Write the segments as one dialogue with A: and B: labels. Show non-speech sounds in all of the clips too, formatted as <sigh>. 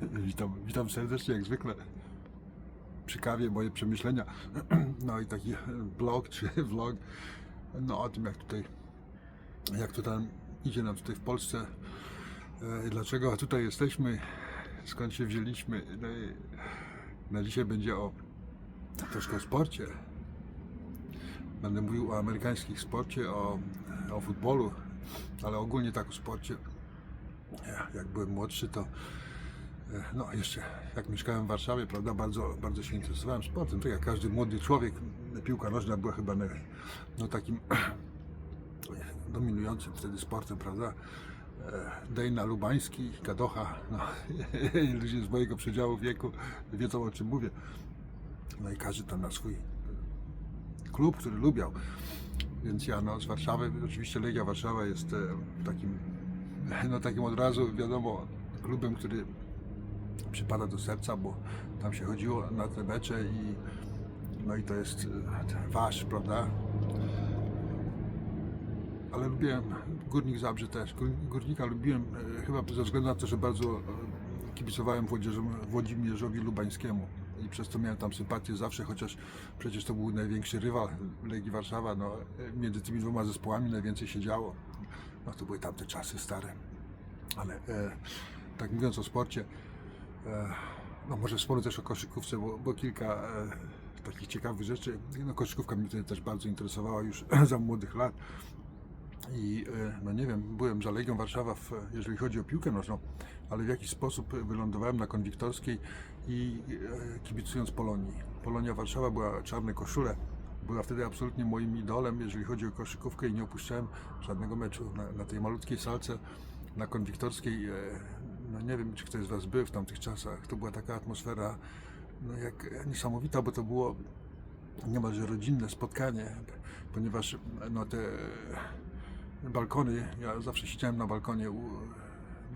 A: <laughs> Witam, witam serdecznie, jak zwykle. Przy kawie moje przemyślenia. <clears throat> No i taki blog czy <laughs> vlog. No o tym, jak tutaj, jak to tam idzie nam tutaj w Polsce. e, Dlaczego tutaj jesteśmy, skąd się wzięliśmy. No i na dzisiaj będzie o troszkę o sporcie. Będę mówił o amerykańskim sporcie, o, o futbolu, ale ogólnie tak o sporcie. Ja, Jak byłem młodszy, to no jeszcze jak mieszkałem w Warszawie, prawda, bardzo, bardzo się interesowałem sportem. Tak jak każdy młody człowiek, piłka nożna była chyba no, no takim <clears throat> dominującym wtedy sportem, prawda. E, Dejna Lubański, Kadocha, no, <laughs> ludzie z mojego przedziału wieku wiedzą o czym mówię. No i każdy tam na swój klub, który lubiał. Więc ja no, z Warszawy, oczywiście Legia Warszawa jest e, takim, <laughs> no takim od razu wiadomo klubem, który przypada do serca, bo tam się chodziło na te mecze i no i to jest e, wasz, prawda? Ale lubiłem Górnik Zabrze też. Gór- Górnika lubiłem e, chyba ze względu na to, że bardzo e, kibicowałem Włodzimierzowi Lubańskiemu i przez to miałem tam sympatię zawsze, chociaż przecież to był największy rywal Legii Warszawa. No, między tymi dwoma zespołami najwięcej się działo. No to były tamte czasy stare. Ale e, tak mówiąc o sporcie, no może wspomnę też o koszykówce, bo, bo kilka e, takich ciekawych rzeczy. No koszykówka mnie wtedy też bardzo interesowała już <clears throat> za młodych lat. I e, no nie wiem, byłem za Warszawa, w, jeżeli chodzi o piłkę nożną, ale w jakiś sposób wylądowałem na konwiktorskiej i e, kibicując Polonii. Polonia Warszawa była czarne koszule. Była wtedy absolutnie moim idolem, jeżeli chodzi o koszykówkę i nie opuszczałem żadnego meczu na, na tej malutkiej salce na konwiktorskiej. No nie wiem, czy ktoś z Was był w tamtych czasach. To była taka atmosfera no jak niesamowita, bo to było niemalże rodzinne spotkanie, ponieważ no te balkony, ja zawsze siedziałem na balkonie,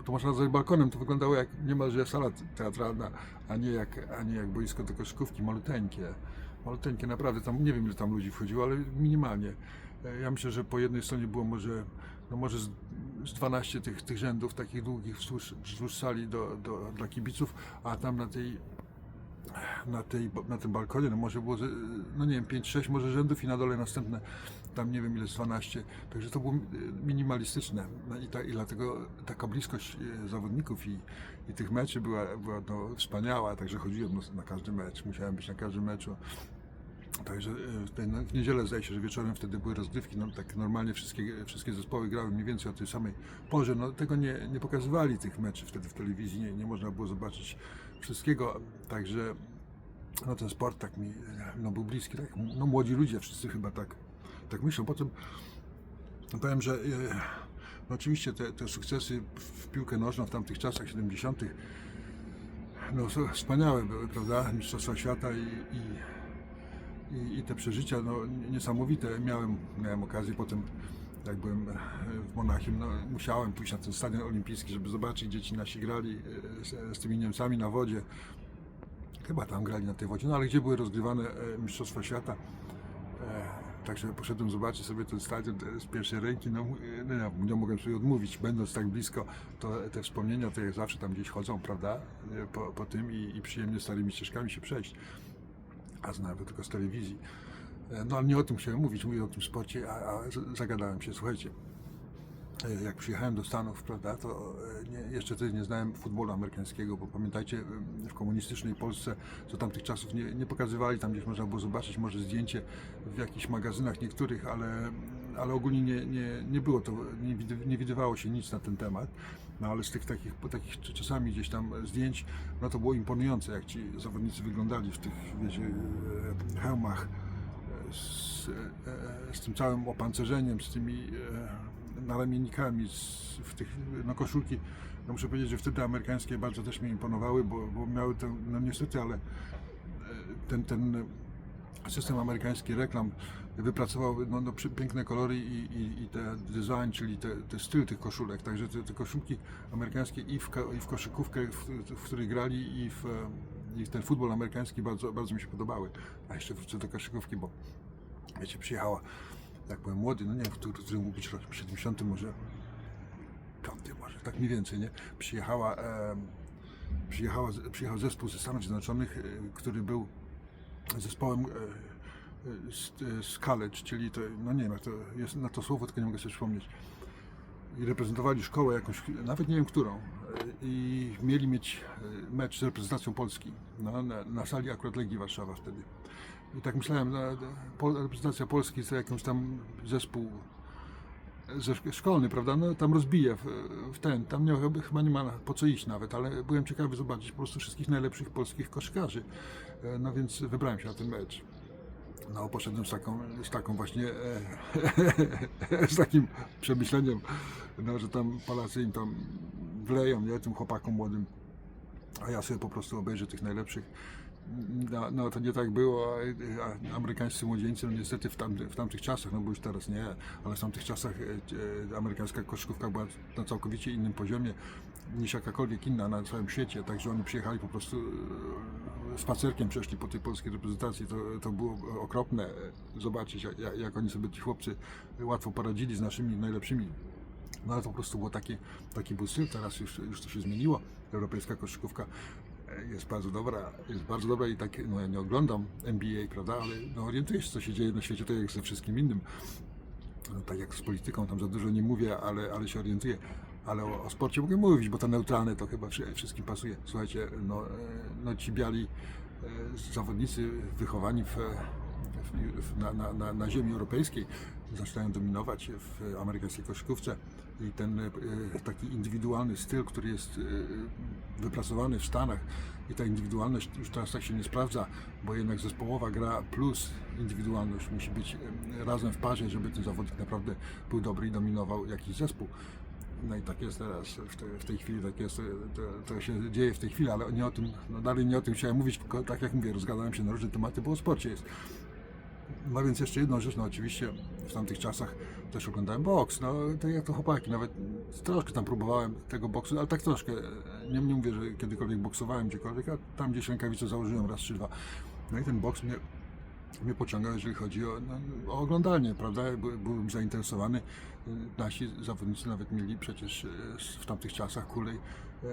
A: to można nazwać balkonem, to wyglądało jak niemalże sala teatralna, a nie jak, a nie jak boisko do koszykówki, maluteńkie. Maluteńkie, naprawdę, tam nie wiem ile tam ludzi wchodziło, ale minimalnie. Ja myślę, że po jednej stronie było może, no może z, z 12 tych, tych rzędów takich długich wzdłuż, wzdłuż sali do, do, dla kibiców, a tam na tej na, tej, na tym balkonie, no może było, no nie wiem, 5-6 może rzędów i na dole następne, tam nie wiem ile, z 12. Także to było minimalistyczne no i, ta, i dlatego taka bliskość e, zawodników i, i tych meczy była, była no, wspaniała, także chodziłem no, na każdy mecz, musiałem być na każdym meczu. Także e, no, w niedzielę zdaje się, że wieczorem wtedy były rozgrywki, no tak normalnie wszystkie, wszystkie zespoły grały mniej więcej o tej samej porze, no tego nie, nie pokazywali tych meczy wtedy w telewizji, nie, nie można było zobaczyć wszystkiego, także no ten sport tak mi no, był bliski, tak, no młodzi ludzie wszyscy chyba tak, tak myślą. Potem powiem, że e, no, oczywiście te, te sukcesy w piłkę nożną w tamtych czasach 70 no wspaniałe były, prawda, Mistrzostwa Świata i, i, i, i te przeżycia no, niesamowite. Miałem, miałem okazję potem jak byłem e, w Monachium, no, musiałem pójść na ten stadion olimpijski, żeby zobaczyć, gdzie ci nasi grali e, z, z tymi Niemcami na wodzie. Chyba tam grali na tej wodzie, no ale gdzie były rozgrywane e, Mistrzostwa Świata. Także poszedłem zobaczyć sobie ten stadion z pierwszej ręki. No, mu- e, no, nie mogłem sobie odmówić, będąc tak blisko, to te wspomnienia to jak zawsze tam gdzieś chodzą, prawda? Po, po tym i, i przyjemnie starymi ścieżkami się przejść. A znałem tylko z telewizji. E, No ale nie o tym chciałem mówić, mówię o tym sporcie, a, a zagadałem się. Słuchajcie, e, jak przyjechałem do Stanów, prawda, to e, nie, jeszcze wtedy nie znałem futbolu amerykańskiego, bo pamiętajcie, w komunistycznej Polsce co tamtych czasów nie, nie pokazywali, tam gdzieś można było zobaczyć może zdjęcie w jakichś magazynach niektórych, ale, ale ogólnie nie, nie, nie było to, nie, nie widywało się nic na ten temat. No ale z tych takich, takich czasami gdzieś tam zdjęć, no to było imponujące, jak ci zawodnicy wyglądali w tych, wiecie, e, hełmach, z, e, z tym całym opancerzeniem, z tymi e, naramiennikami, z, w tych, no koszulki, no muszę powiedzieć, że wtedy amerykańskie bardzo też mnie imponowały, bo, bo miały ten, no niestety, ale e, ten, ten system amerykański reklam wypracował no, no, piękne kolory i, i, i te design, czyli te, te styl tych koszulek. Także te, te koszulki amerykańskie i w, i w koszykówkę, w, w której grali, i w, i w ten futbol amerykański bardzo, bardzo mi się podobały. A jeszcze wrócę do koszykówki, bo wiecie, przyjechała, jak byłem młody, no nie wiem, w którym, w być rok, 70 może, piąty może, tak mniej więcej, nie? Przyjechała, e, przyjechała, przyjechał zespół ze Stanów Zjednoczonych, e, który był zespołem e, e, e, college, czyli to, no nie wiem, jak to jest na to słowo, tylko nie mogę sobie przypomnieć. I reprezentowali szkołę jakąś, nawet nie wiem którą. E, I mieli mieć e, mecz z reprezentacją Polski no, na, na sali akurat Legii Warszawa wtedy. I tak myślałem, no, Pol- reprezentacja Polski to jakiś tam zespół ze szk- szkolny, prawda? No tam rozbije w, w ten, tam nie, chyba- nie ma po co iść nawet, ale byłem ciekawy zobaczyć po prostu wszystkich najlepszych polskich koszykarzy. E, No więc wybrałem się na ten mecz. No, poszedłem z taką, z taką właśnie, e, <laughs> z takim przemyśleniem, no, że tam Polacy im tam wleją, nie, tym chłopakom młodym, a ja sobie po prostu obejrzę tych najlepszych. No, no to nie tak było, a, amerykańscy młodzieńcy, no niestety w, w tamtych czasach, no bo już teraz nie, ale w tamtych czasach e, e, amerykańska koszykówka była na całkowicie innym poziomie niż jakakolwiek inna na całym świecie, także oni przyjechali po prostu e, spacerkiem, przeszli po tej polskiej reprezentacji, to, to było okropne zobaczyć, jak, jak oni sobie ci chłopcy łatwo poradzili z naszymi najlepszymi no ale to po prostu było taki, taki był styl, teraz już, już to się zmieniło. Europejska koszykówka jest bardzo dobra, jest bardzo dobra i tak, no ja nie oglądam NBA, prawda, ale no, orientuję się, co się dzieje na świecie, tak jak ze wszystkim innym. No, tak jak z polityką, tam za dużo nie mówię, ale, ale się orientuję. Ale o, o sporcie mogę mówić, bo to neutralne to chyba wszy- wszystkim pasuje. Słuchajcie, no, e, no ci biali e, zawodnicy wychowani w, w, na, na, na, ziemi europejskiej zaczynają dominować w amerykańskiej koszykówce i ten e, taki indywidualny styl, który jest wypracowany w Stanach i ta indywidualność już teraz tak się nie sprawdza, bo jednak zespołowa gra plus indywidualność musi być razem w parze, żeby ten zawodnik naprawdę był dobry i dominował jakiś zespół. No i tak jest teraz, w, w tej chwili tak jest, to, to się dzieje w tej chwili, ale nie o tym, no dalej nie o tym chciałem mówić, tylko tak jak mówię, rozgadałem się na różne tematy, bo o sporcie jest. No więc jeszcze jedną rzecz, no oczywiście w tamtych czasach też oglądałem boks, no tak jak to chłopaki, nawet troszkę tam próbowałem tego boksu, ale tak troszkę, nie, nie mówię, że kiedykolwiek boksowałem gdziekolwiek, a tam gdzieś rękawice założyłem raz czy dwa. No i ten boks mnie, mnie pociągał, jeżeli chodzi o, no, o oglądanie, prawda, By, byłem zainteresowany. Nasi zawodnicy nawet mieli przecież e, w tamtych czasach kulej e,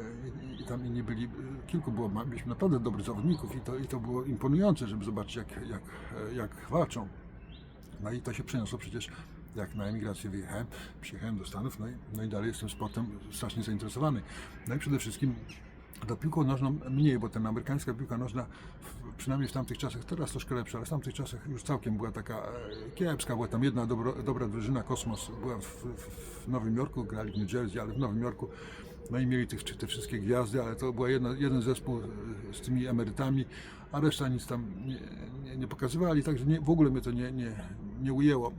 A: i- i tam inni byli, e, kilku było, mieliśmy naprawdę dobrych zawodników i to, i to było imponujące, żeby zobaczyć jak, jak, jak walczą. No i to się przeniosło przecież, jak na emigrację wyjechałem, przyjechałem do Stanów, no i, no i dalej jestem sportem strasznie zainteresowany. No i przede wszystkim do piłką nożną mniej, bo ten amerykańska piłka nożna, przynajmniej w tamtych czasach, teraz troszkę lepsza, ale w tamtych czasach już całkiem była taka e, kiepska, była tam jedna dobro, dobra drużyna, Kosmos, była w, w, w Nowym Jorku, grali w New Jersey, ale w Nowym Jorku, no i mieli tych, te wszystkie gwiazdy, ale to był jeden zespół e, z tymi emerytami, a reszta nic tam nie, nie, nie pokazywali, także nie, w ogóle mnie to nie, nie, nie ujęło.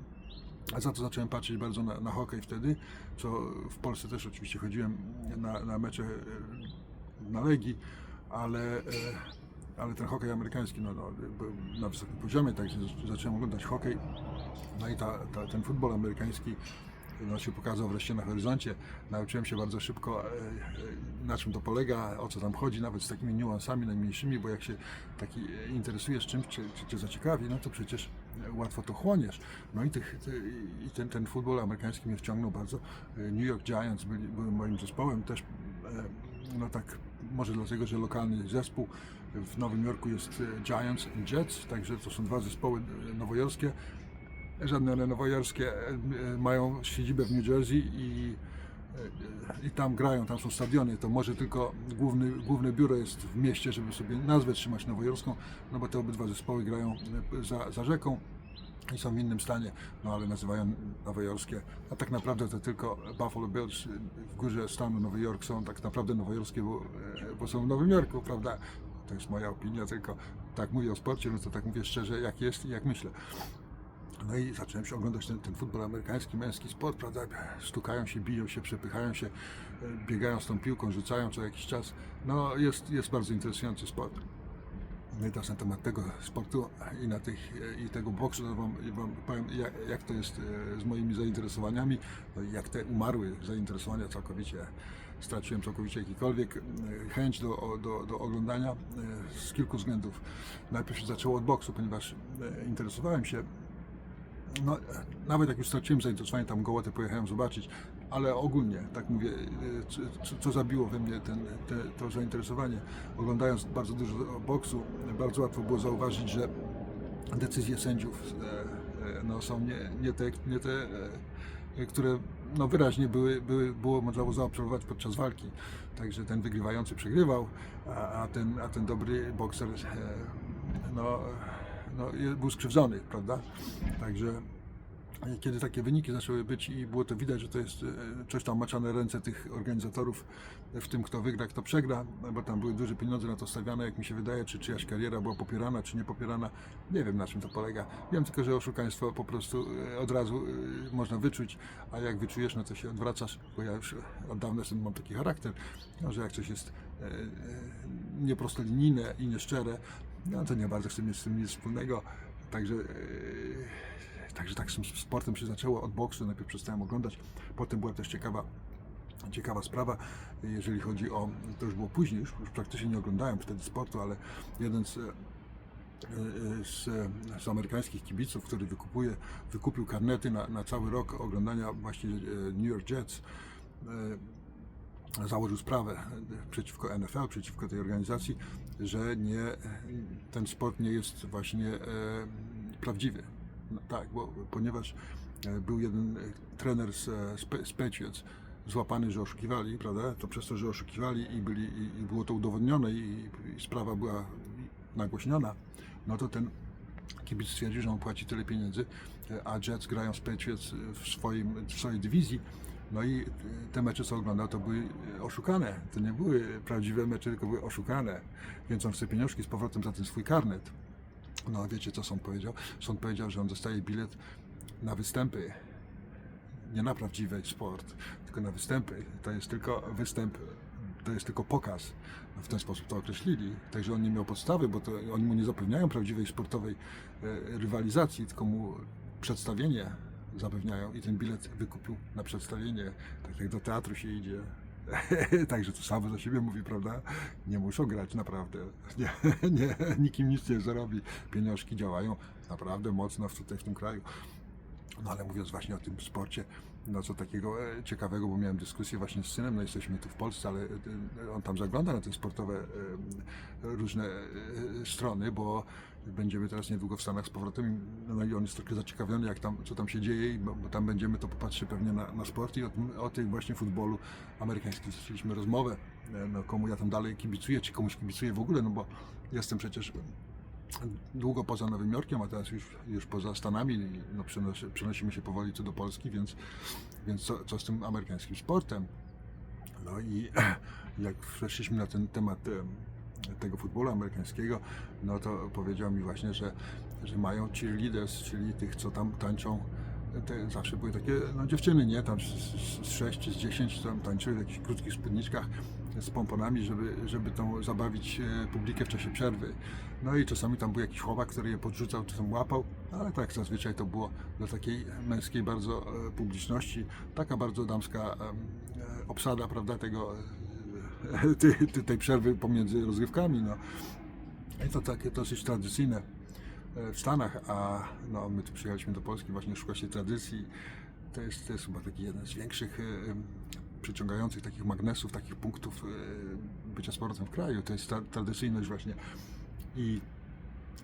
A: A za to zacząłem patrzeć bardzo na, na hokej wtedy, co w Polsce też oczywiście chodziłem na, na mecze e, na ale, e, ale ten hokej amerykański no, no, był na wysokim poziomie, także zacząłem oglądać hokej. No i ta, ta, ten futbol amerykański no, się pokazał wreszcie na horyzoncie. Nauczyłem się bardzo szybko, e, e, na czym to polega, o co tam chodzi, nawet z takimi niuansami najmniejszymi, bo jak się taki interesujesz czymś, czy, czy cię zaciekawi, no to przecież łatwo to chłoniesz. No i, tych, ty, i ten, ten futbol amerykański mnie wciągnął bardzo. New York Giants byli, były moim zespołem też, no tak, może dlatego, że lokalny zespół w Nowym Jorku jest e, Giants i Jets, także to są dwa zespoły e, nowojorskie. Żadne nowojorskie e, mają siedzibę w New Jersey i, i tam grają, tam są stadiony, to może tylko główny, główne biuro jest w mieście, żeby sobie nazwę trzymać nowojorską, no bo te obydwa zespoły grają za, za rzeką i są w innym stanie, no ale nazywają nowojorskie, a tak naprawdę to tylko Buffalo Bills w górze stanu Nowy Jork są tak naprawdę nowojorskie, bo, e, bo są w Nowym Jorku, prawda? To jest moja opinia, tylko tak mówię o sporcie, no to tak mówię szczerze, jak jest i jak myślę. No i zacząłem się oglądać ten, ten futbol amerykański, męski sport, prawda? Stukają się, biją się, przepychają się, e, biegają z tą piłką, rzucają co jakiś czas. No jest, jest bardzo interesujący sport. Teraz na temat tego sportu i, na tych, i tego boksu no wam, wam powiem, jak, jak to jest e, z moimi zainteresowaniami, no jak te umarły zainteresowania całkowicie, straciłem całkowicie jakikolwiek e, chęć do, do, do oglądania e, z kilku względów. Najpierw się zaczęło od boksu, ponieważ interesowałem się no, nawet jak już straciłem zainteresowanie, tam gołotę pojechałem zobaczyć, ale ogólnie, tak mówię, y, co, zabiło we mnie ten, te, to zainteresowanie. Oglądając bardzo dużo boksu, bardzo łatwo było zauważyć, że decyzje sędziów e, e, no, są nie, nie te, nie te e, które no, wyraźnie były, były, było można było zaobserwować podczas walki. Także ten wygrywający przegrywał, a, a, ten, a ten dobry bokser no, no, był skrzywdzony, prawda? Także kiedy takie wyniki zaczęły być i było to widać, że to jest e, coś tam maczane ręce tych organizatorów w tym, kto wygra, kto przegra, bo tam były duże pieniądze na to stawiane, jak mi się wydaje, czy czyjaś kariera była popierana, czy nie popierana. Nie wiem, na czym to polega. Wiem tylko, że oszukaństwo po prostu e, od razu e, można wyczuć, a jak wyczujesz, no to się odwracasz, bo ja już od dawna jestem, mam taki charakter, no, że jak coś jest e, e, nieprostolinijne i nieszczere, no to nie bardzo chcę mieć z tym nic wspólnego. Także e, Także tak z tym sportem się zaczęło od boksu. Najpierw przestałem oglądać, potem była też ciekawa, ciekawa sprawa, jeżeli chodzi o, to już było później, już, już praktycznie nie oglądałem wtedy sportu, ale jeden z, e, e, z, z amerykańskich kibiców, który wykupuje, wykupił karnety na, na cały rok oglądania właśnie e, New York Jets, e, założył sprawę przeciwko NFL, przeciwko tej organizacji, że nie, ten sport nie jest właśnie e, prawdziwy. Tak, bo, ponieważ e, był jeden e, trener z, e, z, Pe- z Patriots złapany, że oszukiwali, prawda? To przez to, że oszukiwali i, byli, i, było to udowodnione i, i sprawa była nagłośniona, no to ten kibic stwierdził, że on płaci tyle pieniędzy, a Jets grają z Patriots w, swoim, w swojej dywizji. No i te mecze, co oglądał, to były oszukane. To nie były prawdziwe mecze, tylko były oszukane. Więc on chce pieniążki z powrotem za ten swój karnet. No wiecie, co sąd powiedział? Sąd powiedział, że on dostaje bilet na występy. Nie na prawdziwy sport, tylko na występy. To jest tylko występ, to jest tylko pokaz. No, w ten sposób to określili. Także on nie miał podstawy, bo to oni mu nie zapewniają prawdziwej sportowej e, rywalizacji, tylko mu przedstawienie zapewniają i ten bilet wykupił na przedstawienie, tak jak do teatru się idzie. <laughs> Także to samo za siebie mówi, prawda? Nie muszą grać naprawdę. Nie, <laughs> nie, nikim nic nie zarobi. Pieniążki działają naprawdę mocno w, tutaj w tym kraju. No ale mówiąc właśnie o tym sporcie, no co takiego e, ciekawego, bo miałem dyskusję właśnie z synem, no jesteśmy tu w Polsce, ale e, on tam zagląda na te sportowe e, różne e, strony, bo będziemy teraz niedługo w Stanach z powrotem, no i on jest trochę zaciekawiony, jak tam, co tam się dzieje, bo, tam będziemy, to popatrzy pewnie na, na sport i o, tym, o tym właśnie futbolu amerykańskim zaczęliśmy rozmowę, e, no komu ja tam dalej kibicuję, czy komuś kibicuję w ogóle, no bo jestem przecież długo poza Nowym Jorkiem, a teraz już, już poza Stanami, no przenosi, przenosimy się powoli tu do Polski, więc, więc co, co z tym amerykańskim sportem? No i <clears throat> jak weszliśmy na ten temat em, tego futbolu amerykańskiego, no to powiedział mi właśnie, że, że mają cheerleaders, czyli tych, co tam tańczą, te zawsze były takie no, dziewczyny, nie? Tam z, z, z 6 czy z 10 tam tańczyły w jakichś krótkich spódniczkach z pomponami, żeby, żeby tą zabawić e, publikę w czasie przerwy. No i czasami tam był jakiś chłopak, który je podrzucał, czy tam łapał, ale tak zazwyczaj to było dla takiej męskiej bardzo e, publiczności, taka bardzo damska e, obsada, prawda, tego, tej, tej- przerwy pomiędzy rozgrywkami, no. I to takie dosyć tradycyjne w Stanach, a no, my tu przyjechaliśmy do Polski właśnie szukać tej tradycji. To jest, to jest chyba taki jeden z większych przyciągających takich magnesów, takich punktów e, bycia sportem w kraju. To jest ta tradycyjność właśnie. I,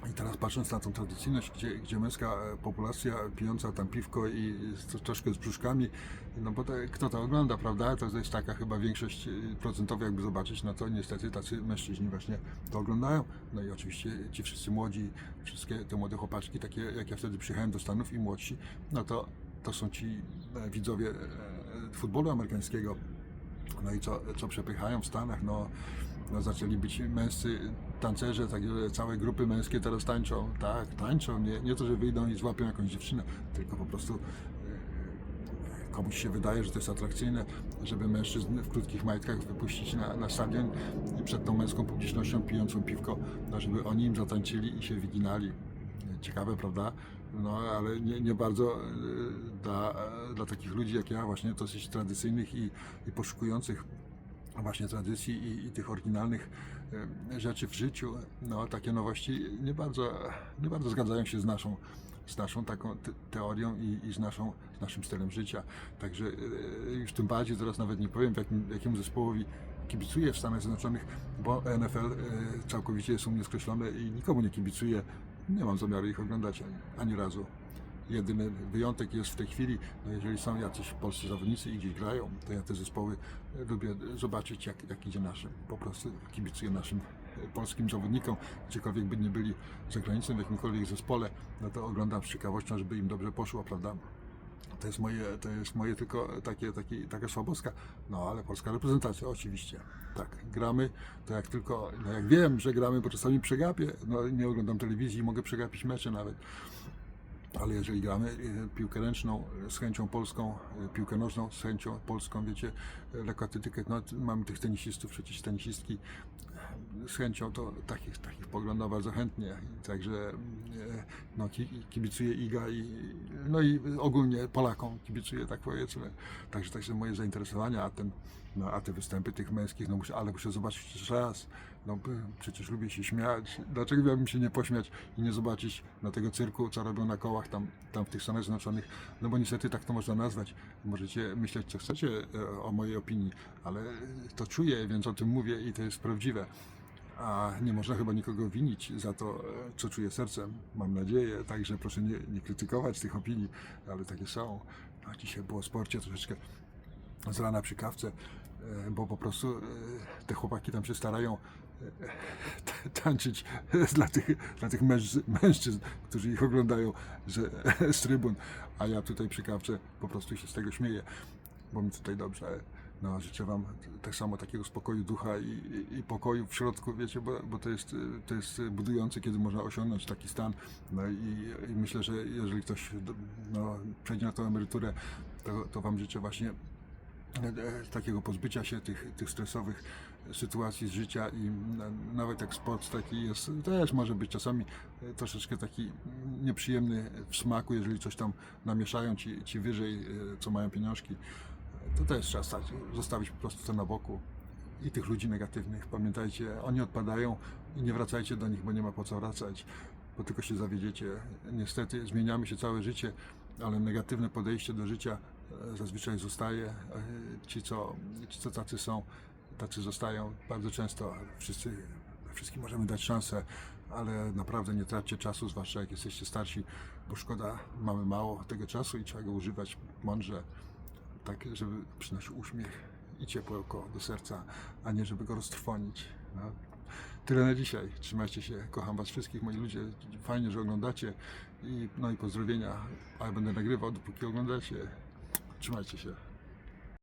A: I teraz patrząc na tą tradycyjność, gdzie, gdzie męska e, populacja pijąca tam piwko i z, troszkę z brzuszkami, no bo to, kto to ogląda, prawda? To, jest taka chyba większość e, procentowa, jakby zobaczyć, no to niestety tacy mężczyźni właśnie to oglądają. No i oczywiście ci wszyscy młodzi, wszystkie te młode chłopaczki, takie jak ja wtedy przyjechałem do Stanów i młodsi, no to, to są ci widzowie futbolu amerykańskiego, no i co, co przepychają w Stanach, no, no zaczęli być męscy tancerze, tak, że całe grupy męskie teraz tańczą, tak, tańczą, nie, nie to, że wyjdą i złapią jakąś dziewczynę, tylko po prostu e, komuś się wydaje, że to jest atrakcyjne, żeby mężczyzn w krótkich majtkach wypuścić na, na stadion przed tą męską publicznością pijącą piwko, no, żeby oni im zatańczyli i się wyginali. Ciekawe, prawda? No, ale nie, nie bardzo e, dla, e, dla takich ludzi jak ja, właśnie dosyć tradycyjnych i, i poszukujących właśnie tradycji i, i tych oryginalnych e, rzeczy w życiu, no takie nowości nie bardzo, nie bardzo zgadzają się z naszą z naszą taką te- teorią i, i z, naszą, z naszym stylem życia. Także już tym bardziej teraz nawet nie powiem, jakim, jakiemu zespołowi kibicuję w Stanach Zjednoczonych, bo NFL całkowicie jest u mnie skreślone i nikomu nie kibicuję. Nie mam zamiaru ich oglądać ani, razu. Jedyny wyjątek jest w tej chwili, no jeżeli są jacyś polscy zawodnicy i gdzieś grają, to ja te zespoły e, lubię zobaczyć, jak, jak idzie naszym. Po prostu kibicuję naszym e, polskim zawodnikom, gdziekolwiek by nie byli za granicą, w jakimkolwiek zespole, no to oglądam z ciekawością, żeby im dobrze poszło, prawda? To jest moje, to jest moje tylko takie, takie, taka słabostka. No ale polska reprezentacja, oczywiście. Tak, gramy, to jak tylko, no jak wiem, że gramy, bo czasami przegapię, no nie oglądam telewizji, mogę przegapić mecze nawet. Ale jeżeli gramy e, piłkę ręczną e, z chęcią polską, e, piłkę nożną z chęcią polską, wiecie, lekkoatletykę, no mamy tych tenisistów, przecież tenisistki z chęcią, to takich, takich poglądam bardzo chętnie. Także no, ki- kibicuję IGA i, no i ogólnie Polakom kibicuję, tak powiedzmy. Także także moje zainteresowania, a, ten, no, a te występy tych męskich, no muszę, ale muszę zobaczyć jeszcze raz. No, przecież lubię się śmiać. Dlaczego miałbym się nie pośmiać i nie zobaczyć na tego cyrku, co robią na kołach tam, tam w tych Stanach Zjednoczonych? No bo niestety tak to można nazwać. Możecie myśleć, co chcecie e, o mojej opinii, ale to czuję, więc o tym mówię i to jest prawdziwe. A nie można chyba nikogo winić za to, e, co czuje sercem, mam nadzieję. Także proszę nie, nie krytykować tych opinii, ale takie są. Dzisiaj było o sporcie troszeczkę z rana przy kawce, e, bo po prostu te chłopaki tam się starają tańczyć dla tych, dla tych mężczy- mężczyzn, którzy ich oglądają że, <laughs> z trybun, a ja tutaj przy kawce po prostu się z tego śmieję, bo mi tutaj dobrze. No, życzę Wam tak samo takiego spokoju ducha i, i, i pokoju w środku, wiecie, bo, bo to, jest, to jest budujące, kiedy można osiągnąć taki stan. No i, i myślę, że jeżeli ktoś no, przejdzie na tą emeryturę, to, to Wam życzę właśnie e, takiego pozbycia się tych, tych stresowych sytuacji z życia i na- nawet jak sport taki jest, też może być czasami e, troszeczkę taki nieprzyjemny w smaku, jeżeli coś tam namieszają ci, ci wyżej, e, co mają pieniążki, to też trzeba stać, zostawić po prostu to na boku. I tych ludzi negatywnych, pamiętajcie, oni odpadają i nie wracajcie do nich, bo nie ma po co wracać, bo tylko się zawiedziecie. Niestety zmieniamy się całe życie, ale negatywne podejście do życia e, zazwyczaj zostaje. Ci co, ci, co tacy są, tacy zostają bardzo często. Wszyscy, wszystkim możemy dać szansę, ale naprawdę nie traćcie czasu, zwłaszcza jak jesteście starsi, bo szkoda, mamy mało tego czasu i trzeba go używać mądrze, tak żeby przynosił uśmiech i ciepło do serca, a nie żeby go roztrwonić. No. Tyle na dzisiaj. Trzymajcie się. Kocham Was wszystkich, moi ludzie. Fajnie, że oglądacie. I, no i pozdrowienia. A ja będę nagrywał, dopóki oglądacie. Trzymajcie się.